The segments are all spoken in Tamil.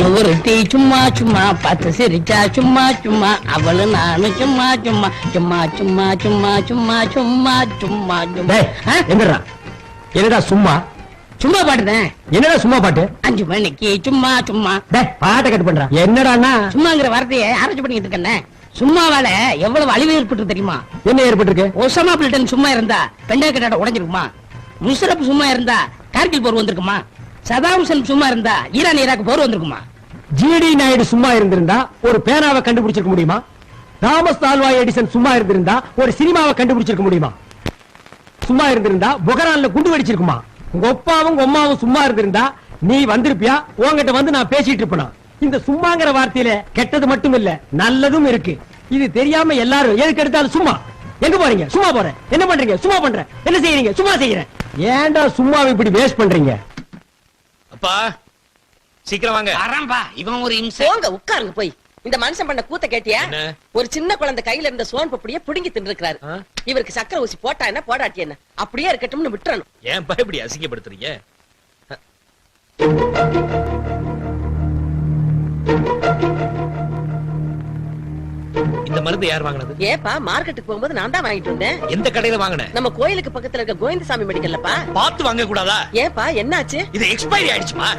ஒருத்தி சும்மா சும்மா பார்த்து சிரிச்சா சும்மா சும்மா அவளு நானும் சும்மா சும்மா சும்மா சும்மா சும்மா சும்மா சும்மா சும்மா சும்மா. என்னடா சும்மா? சும்மா பாடுதேன் என்னடா சும்மா பாட்டு? அஞ்சு மணிக்கு சும்மா சும்மா. பாட்டை கட் பண்றா. என்னடான்னா? சும்மாங்கிற வார்த்தையை ஆராய்ச்சி பண்ணிட்டு இருக்கேன் சும்மாவால எவ்வளவு அழிவு ஏற்பட்டு தெரியுமா? என்ன ஏற்பட்டிருக்கு? ஒசாமா பில்டன் சும்மா இருந்தா பெண்டா கட்டாட உடைஞ்சிருக்குமா? முஷரப் சும்மா இருந்தா கார்கில் போர் வந்திருக்குமா? சதாம் ஹுசேன் சும்மா இருந்தா ஈரான் ஈராக் போர் வந்திருக்குமா? ஜிடி நாயுடு சும்மா இருந்திருந்தா ஒரு பேனாவை கண்டுபிடிச்சிருக்க முடியுமா? தாமஸ் ஆல்வா எடிசன் சும்மா இருந்திருந்தா ஒரு சினிமாவை கண்டுபிடிச்சிருக்க முடியுமா? சும்மா இருந்திருந்தா புகரான்ல குண்டு வெடிச்சிருக்குமா? உங்க அப்பாவும் உங்க அம்மாவும் சும்மா இருந்திருந்தா நீ வந்திருப்பியா? உன்கிட்ட வந்து நான் பேசிட்டு இருப்பேனா? இந்த சும்மாங்கிற வார்த்தையில கெட்டது மட்டும் இல்ல நல்லதும் இருக்கு. இது தெரியாம எல்லாரும் எதுக்கு எடுத்தாலும் சும்மா. எங்க போறீங்க? சும்மா போறேன். என்ன பண்றீங்க? சும்மா பண்றேன். என்ன செய்யறீங்க? சும்மா செய்யறேன். ஏன்டா சும்மாவை இப்படி வேஸ்ட் பண்றீங்க? அப்பா சீக்கிரம் வாங்க. வரம்பா இவன் ஒரு இம்சை. போங்க உட்காருங்க போய். இந்த மனுஷன் பண்ண கூத்த கேட்டியா? என்ன? ஒரு சின்ன குழந்தை கையில இருந்த சோன் பப்படிய புடுங்கி தின்னுருக்காரு ஆ? இவருக்கு சக்கரை ஊசி போட்டா என்ன போடாட்டி என்ன? அப்படியே இருக்கட்டும்னு விட்டுறணும். ஏன் பா இப்படி அசிங்கப்படுத்துறீங்க? மருந்து யார் வாங்கினது? ஏப்பா மார்க்கெட்டுக்கு போகும்போது நான் தான் வாங்கிட்டு வந்தேன். எந்த கடையில வாங்கின? நம்ம கோயிலுக்கு பக்கத்துல இருக்க கோவிந்தசாமி மெடிக்கல்லப்பா. பார்த்து வாங்க கூடாதா ஏப்பா என்னாச்சு? இது எக்ஸ்பைரி ஆயிடுச்சுமா?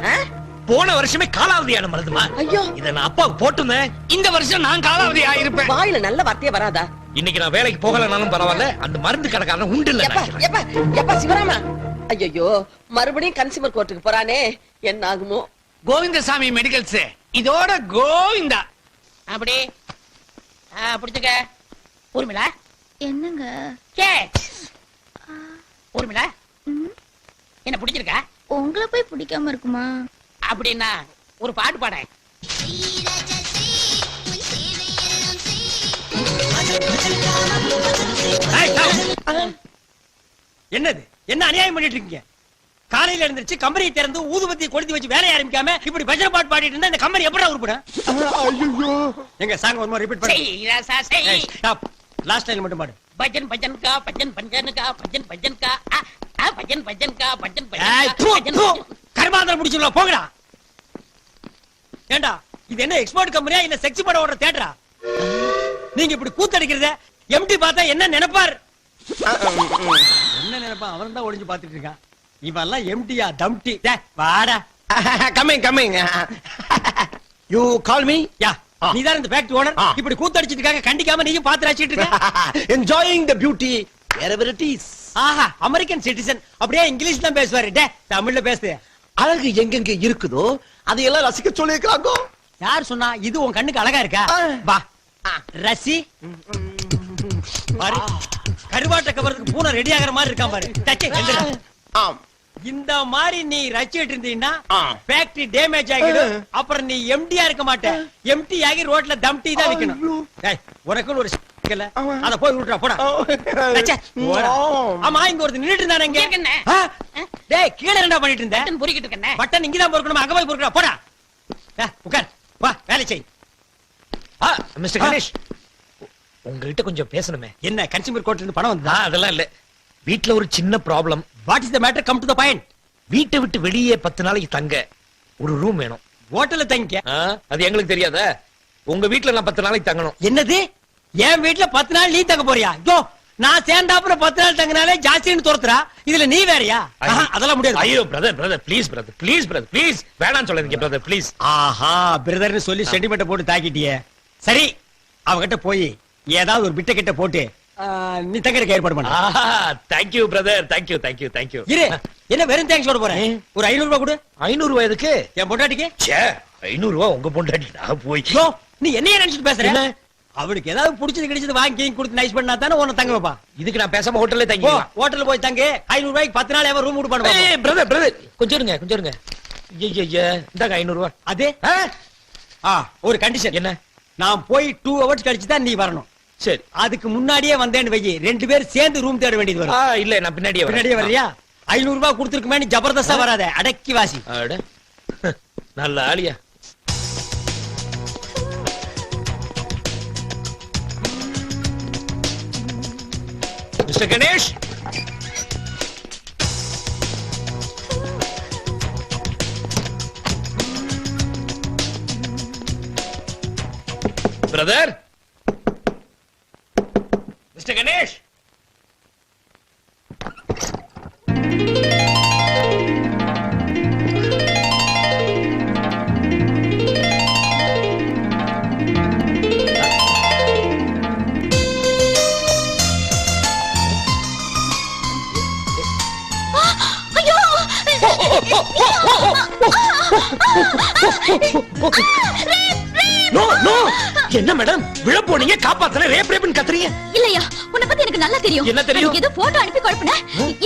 போன வருஷமே காலாவதியான மருந்துமா? ஐயோ. இத நான் அப்பாவுக்கு போட்டிருந்தேன். இந்த வருஷம் நான் காலாவதி ஆயிருப்பேன். வாயில நல்ல வார்த்தையே வராதா? இன்னைக்கு நான் வேலைக்கு போகலனாலும் பரவாயில்ல. அந்த மருந்து கடைக்காரன் உண்டு இல்ல எப்பா எப்பா எப்பா சிவராமா. ஐயோ மறுபடியும் கன்சியூமர் கோர்ட்டுக்கு போறானே. என்ன ஆகுமோ கோவிந்தசாமி மெடிக்கல்ஸ் இதோட கோவிந்தா. அப்படி ஆ, பிடிச்சுக்க ஊர்மிளா? என்னங்க? கே ஊர்மிளா? என்ன பிடிச்சிருக்கா? உங்களை போய் பிடிக்காம இருக்குமா? அப்படின்னா ஒரு பாட்டு பாட. என்னது? என்ன அநியாயம் பண்ணிட்டு இருக்கீங்க? காலையில எழுந்திருச்சு கம்பெனி திறந்து ஊதுபத்தி கொளுத்தி வச்சு வேலைய ஆரம்பிக்காம இப்படி பஜனை பாட்டு பாடிட்டு இருந்தா இந்த கம்பெனி எப்படா உருப்படும்? எங்க சாங் ஒரு ரிப்பீட் பண்ணு. லாஸ்ட் லைன் மட்டும் பாடு. பஜன் பஜன் கா பஜன் பஜன் கா. பஜன் பஜன் கா பஜன் பஜன் கா பஜன் பஜன். கர்மாந்திரம் முடிச்சிடலாம் போங்கடா. ஏண்டா இது என்ன எக்ஸ்போர்ட் கம்பெனியா இல்ல செக்ஸ் படம் ஓடுற தேட்டரா நீங்க இப்படி கூத்தடிக்கிறத எம்டி பார்த்தா என்ன நினைப்பார்? என்ன நினைப்பான் அவன் தான் ஒளிஞ்சு பாத்துட்டு இருக்கான். இவெல்லாம் எம்டியா தம்டி வாடா. Coming, coming. you call me? யா. நீதான் இந்த ஃபேக்டரி ஓனர். இப்படி கூத்தடிச்சிட்டு கண்டிக்காம நீயும் பாத்து ரசிச்சிட்டு இருக்க? Beauty. Wherever it is. ஆஹா அமெரிக்கன் சிட்டிசன் அப்படியே இங்கிலீஷ் தான் பேசுவாரு. டே தமிழ்ல பேசு. அழகு எங்கெங்க இருக்குதோ அதையெல்லாம் ரசிக்க சொல்லியிருக்கிறாங்க? யார் சொன்னா இது உன் கண்ணுக்கு அழகா இருக்கா. வா. ரசி. பாரு கருவாட்ட கவரத்துக்கு பூனை ரெடி ஆகுற மாதிரி இருக்கான் பாரு. ஆம். இந்த மாதிரி நீ ரசிச்சிட்டு இருந்தீங்கன்னா. ஃபேக்டரி டேமேஜ் ஆகிடும். அப்புறம் நீ எம்டியா இருக்க மாட்ட எம்டி ஆகி ரோட்ல தம்டி தான் விக்கணும். உனக்குன்னு ஒரு. அத போய் விட்டுறா போடா. ஆம். இங்க ஒருத்தர் நின்னுட்டு இருந்தானே இங்க. இங்க? டேய் கீழ என்னடா பண்ணிட்டு இருந்த? பட்டன் பொறுக்கிட்டு இருக்கேன். பட்டன் இங்கதான் பொறுக்கணும்? அங்க போய் பொறுக்கணும் போடா. உட்கார். வா வேலை செய். மிஸ்டர் கணேஷ் உங்ககிட்ட கொஞ்சம் பேசணுமே. என்ன கன்சியூமர் கோர்ட்ல இருந்து பணம் ஆ, வந்ததா அதெல்லாம் இல்ல. வீட்ல ஒரு சின்ன problem what is the matter come to the point வீட்டை விட்டு வெளியே பத்து நாளைக்கு தங்க. ஒரு ரூம் வேணும். ஹோட்டல்ல தங்கிக்க. ஆ, அது எங்களுக்கு தெரியாதா? உங்க வீட்ல நான் பத்து நாளைக்கு தங்கணும். என்னது? என் வீட்ல பத்து நாள் நீ தங்க போறியா? யோ நான் சேர்ந்தாப்புல பத்து நாள் தங்கினாலே ஜாஸ்தின்னு துரத்துறா இதுல நீ வேறயா? அதெல்லாம் முடியாது. ஐயோ brother brother please brother please brother please வேணாம்னு சொல்லாதீங்க பிரதர் ப்ளீஸ் ஆஹா பிரதர்னு சொல்லி சென்டிமெண்ட் போட்டு தாக்கிட்டியே. சரி அவகிட்ட போய் ஏதாவது ஒரு பிட்ட கிட்ட போட்டு நீ தங்கறதுக்கு ஏற்பாடு பண்ண. ஆஹா thank you brother thank you thank you thank you இரு என்ன வெறும் தேங்க்ஸ் சொல்ல போறேன் ஒரு ஐநூறு ரூபாய் கொடு. ஐநூறு வயதுக்கு என் பொண்டாட்டிக்கு? ஐநூறு ரூபா உங்க பொண்டாட்டி நான் போய். நீ என்னைய நினைச்சிட்டு பேசுற? என்ன? அவளுக்கு ஏதாவது புடிச்சது கிடைச்சது வாங்கி கொடுத்து நைஸ் பண்ணா தானே உன்னை தங்க வைப்பா. இதுக்கு நான் பேசாம ஹோட்டல்ல தங்கிக்கலாம் ஹோட்டல்ல போய் தங்கு. ஐநூறு ரூபாய்க்கு பத்து நாள் எவன் ரூம் விட்டு பண்ணுவா ஏய் பிரதர் பிரதர் கொஞ்சம் இருங்க கொஞ்சம் இருங்க. ஐயா இந்தாங்க ஐநூறு ரூபா அது? ஆ? ஒரு கண்டிஷன் என்ன? நான் போய் டூ ஹவர்ஸ் கழிச்சு தான் நீ வரணும். சரி அதுக்கு முன்னாடியே வந்தேன்னு வை ரெண்டு பேரும் சேர்ந்து ரூம் தேட வேண்டியது வரும். இல்ல நான் பின்னாடியே. பின்னாடியே வர்றியா? ஐநூறு ரூபாய் கொடுத்துருக்குமே நீ ஜபர்தஸ்தா வராத அடக்கி வாசி. நல்ல ஆளியா. Mister Ganesh? Brother? Mister Ganesh ஐயோ நோ நோ. என்ன மேடம் விழ போனீங்க காப்பாத்தல ரேப் ரேப்னு கத்துறீங்க. இல்லையா? உன்னை பத்தி எனக்கு நல்லா தெரியும். என்ன தெரியும்? ஏதோ போட்டோ அனுப்பி குழப்பின.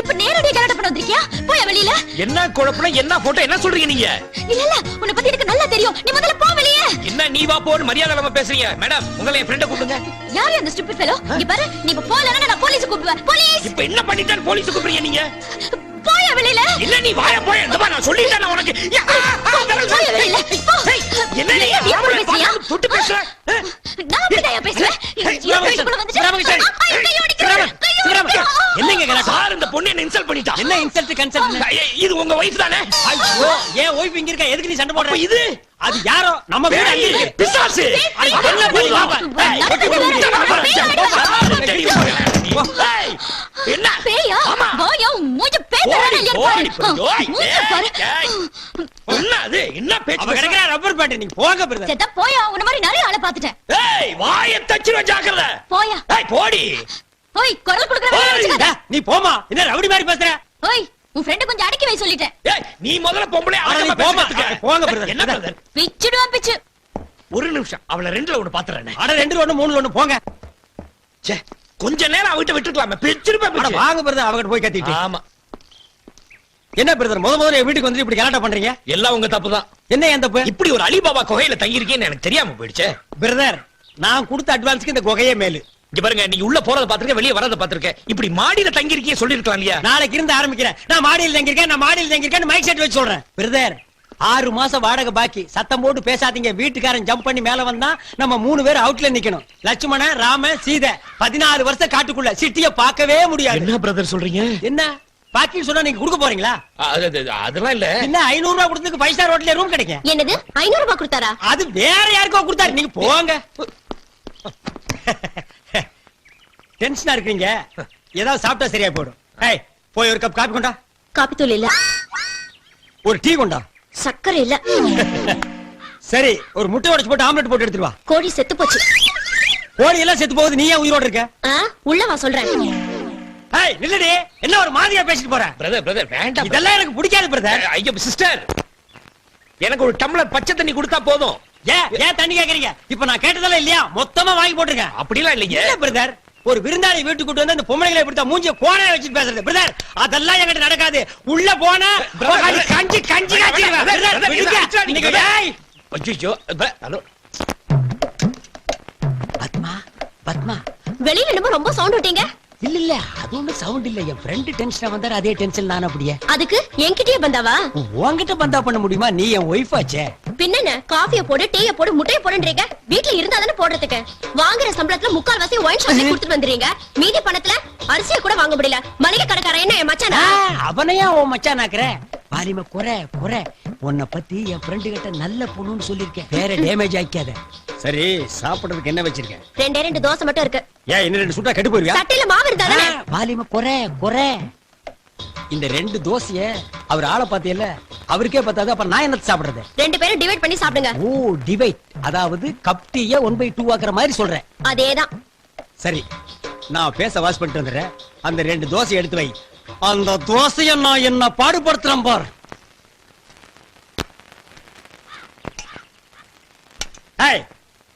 இப்ப நேரடியா கலாட்ட பண்ண வந்திருக்கியா? போய் வெளியில? என்ன குழப்பம் என்ன போட்டோ என்ன சொல்றீங்க நீங்க? இல்ல இல்ல உன்னை பத்தி எனக்கு நல்லா தெரியும். நீ முதல்ல போ வெளியே. என்ன நீ வா போன்னு மரியாதை இல்லாம பேசுறீங்க. மேடம் உங்களை என் ஃப்ரெண்ட கூப்பிடுங்க. யார் அந்த ஸ்டூபிட் ஃபெலோ இங்க பாரு நீ இப்ப போலனா நான் போலீஸ் கூப்பிடுவேன். போலீஸ்! இப்ப என்ன பண்ணிட்டான் போலீஸ் கூப்பிடுறீங்க நீங்க? போயா வெளியில. இல்ல நீ வாய போய் இந்த மாதிரி நான் சொல்லிட்டேன் நான் உனக்கு. போயா வெளியில. என்ன நீ? எப்படி பேசுறியா? தொட்டு பேசுற? நான் அப்படிதான் பேசுறேன். என்னங்க? சார் இந்த பொண்ணு என்ன இன்சல்ட் பண்ணிட்டா? என்ன இன்சல்ட் கன்சல்ட் ஏய், இது உங்க வைஃப் தானே? ஐயோ ஏன் ஒய்ஃப் இங்க இருக்கா? எதுக்கு நீ சண்டை போடுற? இது? அது யாரோ? நம்ம வீடு அங்க இருக்கு. பிசாசு! அது என்ன பாப்பா. என்ன? பேயா? வாயா, மூஞ்சி ஓடி, பாரு. மூஞ்சி பாரு. என்ன அது என்ன பேச்சு அவ கிடைக்கிற ரப்பர் பேண்ட் நீங்க போங்க பிரதர். செத்தா போயா உன்ன மாதிரி நிறைய ஆளை பாத்துட்டேன் ஏய் வாய தச்சிர ஜாக்கிரத. போயா. ஏய் போடி. ஓய் குரல் கொடுக்கற வேலையை ஓய், வச்சுக்காத. நீ போமா என்ன ரவுடி மாதிரி பேசுற? ஓய் உன் ஃப்ரெண்ட் கொஞ்சம் அடக்கி வை சொல்லிட்டேன். ஏய் நீ முதல்ல பொம்பளை நீ போம்மா. பேசுறதுக்கு. போங்க, brother. என்ன பிரதர்? பிச்சுடுவான் பிச்சு. ஒரு நிமிஷம். அவள ரெண்டுல ஒண்ணு பாத்துறேன் அட ரெண்டு ஒண்ணு மூணு ஒண்ணு போங்க. ச்சே. கொஞ்ச நேரம் அவகிட்ட விட்டுக்கலாமே பிச்சிருப்பா அட பிச்சு வாங்க பிரதர் அவகிட்ட போய் கத்திட்டு. ஆமா. என்ன பிரதர் முத முதல்ல வீட்டுக்கு வந்து இப்படி கலாட்டா பண்றீங்க? எல்லாம் உங்க தப்பு தான் என்ன என் தப்பு? இப்படி ஒரு அலிபாபா குகையில தங்கி இருக்கேன்னு எனக்கு தெரியாம போயிடுச்சே. பிரதர் நான் கொடுத்த அட்வான்ஸ்க்கு இந்த குகையே மேலு. இங்க பாருங்க நீ உள்ள போறத பாத்துருக்க வெளிய வரத பாத்துருக்க இப்படி மாடியில தங்கி இருக்கீங்க சொல்லிருக்கலாம் இல்லையா? நாளைக்கு இருந்து ஆரம்பிக்கிறேன். நான் மாடியில் தங்கியிருக்கேன் நான் மாடியில் தங்கியிருக்கேன் மைக் செட் வச்சு சொல்றேன். பிரதர் ஆறு மாசம் வாடகை பாக்கி. சத்தம் போட்டு பேசாதீங்க. வீட்டுக்காரன் ஜம்ப் பண்ணி மேல வந்தா நம்ம மூணு பேர் அவுட்ல நிக்கணும். லட்சுமணன் ராம சீதை. பதினாலு வருஷம் காட்டுக்குள்ள சிட்டிய பார்க்கவே முடியாது. என்ன பிரதர் சொல்றீங்க? என்ன? பாக்கி சொன்னா நீங்க கொடுக்க போறீங்களா? அது- அது- அதெல்லாம் இல்ல. என்ன ஐநூறு ரூபாய் கொடுத்ததுக்கு ஃபைவ் ஸ்டார் ஹோட்டல்ல ரூம் கிடைக்கும். என்னது? ஐநூறு ரூபாய் கொடுத்தாரா? அது வேற யாருக்கோ கொடுத்தாரு. நீங்க போங்க. டென்ஷனா இருக்கீங்க ஏதாவது சாப்பிட்டா சரியா போயிடும். ஏய் போய் ஒரு கப் காப்பி கொண்டா. காப்பி தூள் இல்ல. ஒரு டீ கொண்டா. சக்கரை இல்ல சரி ஒரு முட்டை உடைச்சு போட்டு ஆம்லெட் போட்டு எடுத்துட்டு வா. கோழி செத்து போச்சு. கோழி எல்லாம் செத்து போகுது நீ ஏன் உயிரோட இருக்க? ஆ, உள்ள வா சொல்றேன். ஏய் நில்லுடி. என்ன ஒரு மாதிரியா பேசிட்டு போற? பிரதர் பிரதர் வேண்டாம் இதெல்லாம் எனக்கு பிடிக்காது பிரதர் brother. ஐயோ சிஸ்டர் எனக்கு ஒரு டம்ளர் பச்சை தண்ணி கொடுத்தா போதும். ஏன் ஏன் தண்ணி கேக்குறீங்க? இப்ப நான் கேட்டதெல்லாம் இல்லையா? மொத்தமா வாங்கி போட்டிருக்கேன். அப்படிலாம் இல்லைங்க. இல்ல பிரதர் ஒரு விருந்தாளி வீட்டுக்கு கூட்டு வந்து அந்த பொம்பளைகளை இப்படி மூஞ்சிய கோணைய வச்சுட்டு பேசுறது. பிரதர் அதெல்லாம் என்கிட்ட நடக்காது. உள்ள போனா. கஞ்சி கஞ்சி காய்ச்சிடுவேன். ஹலோ. பத்மா பத்மா வெளியில என்னமோ ரொம்ப சவுண்ட் விட்டீங்க. இல்ல இல்ல அது ஒண்ணு சவுண்ட் இல்ல. என் ஃப்ரெண்ட் டென்ஷனா வந்தாரு அதே டென்ஷன் நான் அப்படியே. அதுக்கு என்கிட்டயே பந்தாவா? உன்கிட்ட பந்தா பண்ண முடியுமா? நீ என் ஒய்ஃப் ஆச்சே. பின்னென்ன? காஃபிய போடு டீய போடு முட்டைய போடுன்றீங்க? வீட்ல இருந்தா தானே போடுறதுக்கு. வாங்குற சம்பளத்துல முக்கால் வாசி ஒயின் ஷாப்ல கொடுத்துட்டு வந்துறீங்க. மீதி பணத்துல அரிசியை கூட வாங்க முடியல. மளிகை கடைக்காரன் என்ன என் மச்சானா? அவனையா உன் மச்சான் ஆக்குற வாலிம குறை குறை. உன்னை பத்தி என் ஃப்ரெண்டு கிட்ட நல்ல பொண்ணுன்னு சொல்லிருக்கேன் வேற டேமேஜ் ஆக்காத சரி சாப்பிடுறதுக்கு என்ன வச்சிருக்கேன்? ரெண்டே ரெண்டு தோசை மட்டும் இருக்கு. ஏன் இன்னும் ரெண்டு சுட்டா கெட்டு போயிருவியா? சட்டையில மாவு இருந்தா தானே? வாலிம குறை குறை. இந்த ரெண்டு தோசைய அவர் ஆளை பாத்தியல்ல அவருக்கே பார்த்தாது அப்புறம் நான் என்னத்த சாப்பிடுறது? ரெண்டு பேரும் டிவைட் பண்ணி சாப்பிடுங்க. ஓ டிவைட் அதாவது கப் டீய ஒன் பை டூ ஆக்குற மாதிரி சொல்றேன். அதேதான். சரி நான் பேச வாஷ் பண்ணிட்டு வந்துடுறேன். அந்த ரெண்டு தோசை எடுத்து வை. அந்த தோசைய நான் என்ன பாடுபடுத்துறேன் பார். ஏய்,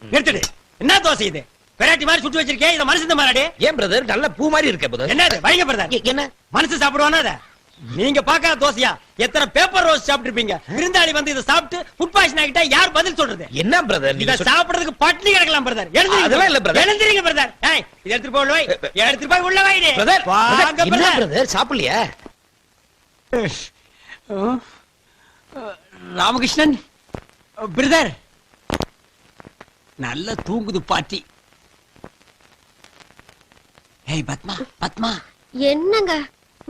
நிறுத்துடு. என்ன தோசை இது? வெரைட்டி மாதிரி சுட்டு வச்சிருக்கேன் இத மனுஷன் மாறாடி? ஏன் பிரதர் நல்ல பூ மாதிரி இருக்க பிரதர் என்னது? வைங்க பிரதர் என்ன? மனுஷன் சாப்பிடுவானா அத நீங்க பாக்காத தோசையா? எத்தனை பேப்பர் ரோஸ் சாப்பிட்டிருப்பீங்க? விருந்தாளி வந்து இதை சாப்பிட்டு ஃபுட் பாய்சன் ஆகிட்டா யார் பதில் சொல்றது? என்ன பிரதர் இத சாப்பிடுறதுக்கு பட்னி கிடக்கலாம் பிரதர் அதெல்லாம் இல்ல, brother. எழுந்திருங்க பிரதர் ஏய் இத எடுத்துட்டு போய் உள்ள வை. எடுத்துட்டு போய் உள்ள வைடி பிரதர் வாங்க பிரதர் பிரதர் சாப்பிடலையா? ராமகிருஷ்ணன் பிரதர் நல்ல தூங்குது பாட்டி. ஏய் பத்மா பத்மா. என்னங்க?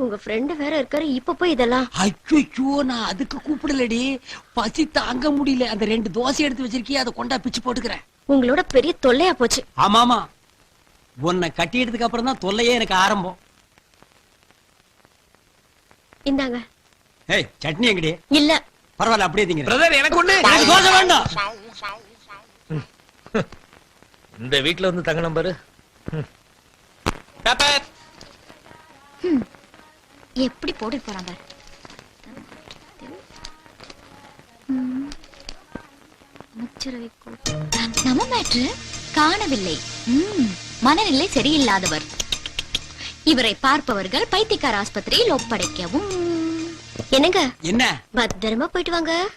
உங்க ஃப்ரெண்ட் வேற இருக்காரு இப்ப போய் இதெல்லாம். ஐயோ நான் அதுக்கு கூப்பிடலடி. பசி தாங்க முடியல. அந்த ரெண்டு தோசை எடுத்து வச்சிருக்கிய அதை கொண்டா பிச்சு போட்டுக்கிறேன். உங்களோட பெரிய தொல்லையா போச்சு. ஆமாமா. உன்னை கட்டிட்டதுக்கு அப்புறம் தான் தொல்லையே எனக்கு ஆரம்பம். இந்தாங்க. ஏய் சட்னி எங்கடி? இல்ல. பரவாயில்ல அப்படியே திங்க பிரதர் எனக்கு ஒண்ணு. எனக்கு தோசை வேண்டாம். இந்த வீட்ல வந்து தங்க நம்பரு பேப்பர் எப்படி போட்டு போறாங்க நம்ம மேட்ரு காணவில்லை. மனநிலை சரியில்லாதவர். இவரை பார்ப்பவர்கள் பைத்தியக்கார ஆஸ்பத்திரியில் ஒப்படைக்கவும். என்னங்க? என்ன? பத்திரமா போயிட்டு வாங்க.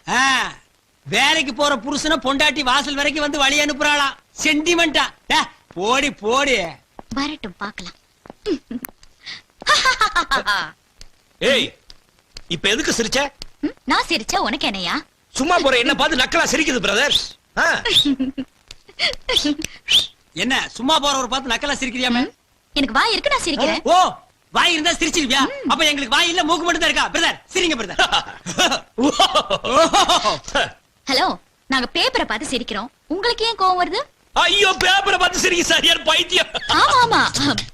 வேலைக்கு போற புருஷனை பொண்டாட்டி வாசல் வரைக்கும் வந்து வழி அனுப்புறாளாம். சென்டிமெண்டா டே, போடி போடி. வரட்டும் பார்க்கலாம். ஏய் இப்ப எதுக்கு சிரிச்ச? நான் சிரிச்சா உனக்கு என்னையா? சும்மா போற என்ன பார்த்து நக்கலா சிரிக்குது பிரதர் என்ன சும்மா போறவர் பார்த்து நக்கலா சிரிக்கிறியாமே? எனக்கு வாய் இருக்கு நான் சிரிக்கிறேன். ஓ வாய் இருந்தா சிரிச்சிருவியா? அப்ப எங்களுக்கு வாய் இல்ல மூக்கு மட்டும் தான் இருக்கா? பிரதர் சிரிங்க பிரதர் ஹலோ நாங்க பேப்பரை பார்த்து சிரிக்கிறோம். உங்களுக்கு ஏன் கோவம் வருது? ஐயோ பேப்பரை பார்த்து சிரிக்க சரியான பைத்தியம்? ஆமா ஆமா.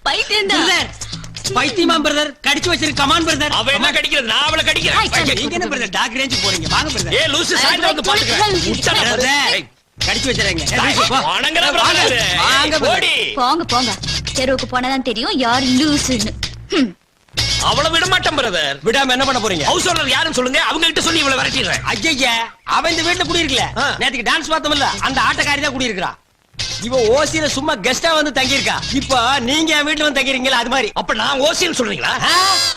பைத்தியம் பிரதர் பைத்தியமா பிரதர் கடிச்சு வச்சிருக்க கமான் பிரதர் அவ என்ன கடிக்கிறது? நான் அவளை. கடிக்கிறேன். நீங்க என்ன பிரதர் டாக் ரேஞ்ச் போறீங்க. வாங்க பிரதர் ஏ லூசு சாயந்தரம் வந்து பாத்துக்கிறேன். கடிச்சு வச்சிருங்க வணங்குற brother. வாங்க. போடி. போங்க போங்க. தெருவுக்கு போனாதான் தெரியும் யார் லூசுன்னு. அவளை விட மாட்டேன் பிரதர் விடாம என்ன பண்ண போறீங்க? ஹவுஸ் ஓனர் யாருன்னு சொல்லுங்க. அவங்க கிட்ட சொல்லி இவளை விரட்டிடுறேன். ஐயா அவன் இந்த வீட்டுல குடியிருக்கல. ஆ. நேத்துக்கு டான்ஸ் பார்த்தோம்ல அந்த ஆட்டக்காரி தான் குடியிருக்கிறா. இவ ஓசியில சும்மா கெஸ்டா வந்து தங்கியிருக்கா. இப்ப நீங்க என் வீட்டுல வந்து தங்கிருக்கீங்களா அது மாதிரி. அப்ப நான் ஓசின்னு சொல்றீங்களா?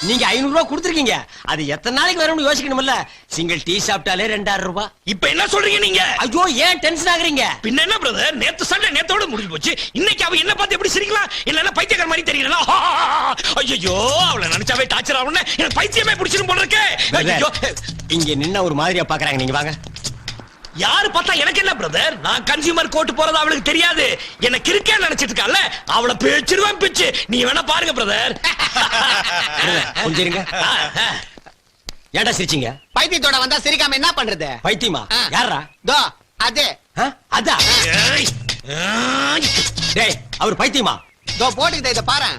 நீங்க ஐநூறு ரூபாய் கொடுத்துருக்கீங்க. அது எத்தனை நாளைக்கு வரும்னு யோசிக்கணும்ல சிங்கிள் டீ சாப்பிட்டாலே ரெண்டாயிரம் ரூபாய் இப்ப என்ன சொல்றீங்க நீங்க? ஐயோ ஏன் டென்ஷன் ஆகுறீங்க? பின்ன என்ன பிரதர் நேத்து சண்டை நேத்தோட முடிஞ்சு போச்சு. இன்னைக்கு அவ என்ன பார்த்து எப்படி சிரிக்கலாம் இல்லன்னா பைத்தியக்கார மாதிரி தெரியல ஐயோ அவளை நினைச்சாவே டார்ச்சர் ஆகணும் எனக்கு பைத்தியமே பிடிச்சிரும் போல இருக்கே. ஐயோ இங்க நின்ன ஒரு மாதிரியா பாக்குறாங்க. நீங்க வாங்க. யாரு பார்த்தா எனக்கு என்ன பிரதர் நான் கன்சியூமர் கோர்ட் போறது அவளுக்கு தெரியாது. என்ன கிறுக்கே நினைச்சிட்டு இருக்கால அவளை பிச்சிருவேன் பிச்சு. நீ வேணா பாருங்க பிரதர் கொஞ்சம் இருங்க ஏன்டா சிரிச்சீங்க? பைத்தியத்தோட வந்தா சிரிக்காம என்ன பண்றது? பைத்தியமா. யாரா தோ அது. ஆ, அதா? டேய் அவர் பைத்தியமா? தோ போட்டுக்கிட்ட இத பாரு.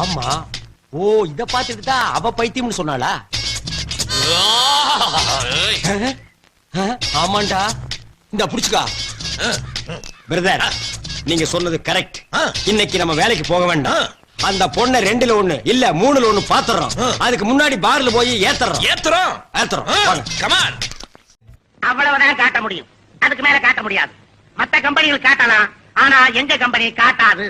ஆமா. ஓ இத பாத்துட்டு தான் அவ பைத்தியம்னு சொன்னாளா? ஆமாண்டா. இந்த புடிச்சுக்கா. பிரதர் நீங்க சொன்னது கரெக்ட். இன்னைக்கு நம்ம வேலைக்கு போக வேண்டாம். அந்த பொண்ணை ரெண்டுல ஒண்ணு இல்ல மூணுல ஒண்ணு பாத்துறோம். அதுக்கு முன்னாடி பார்ல போய் ஏத்துறோம். ஏத்துறோம். ஏத்துறோம். கமான் அவ்வளவுதான் காட்ட முடியும். அதுக்கு மேல காட்ட முடியாது. மத்த கம்பெனிகள் காட்டலாம். ஆனா எங்க கம்பெனி காட்டாது?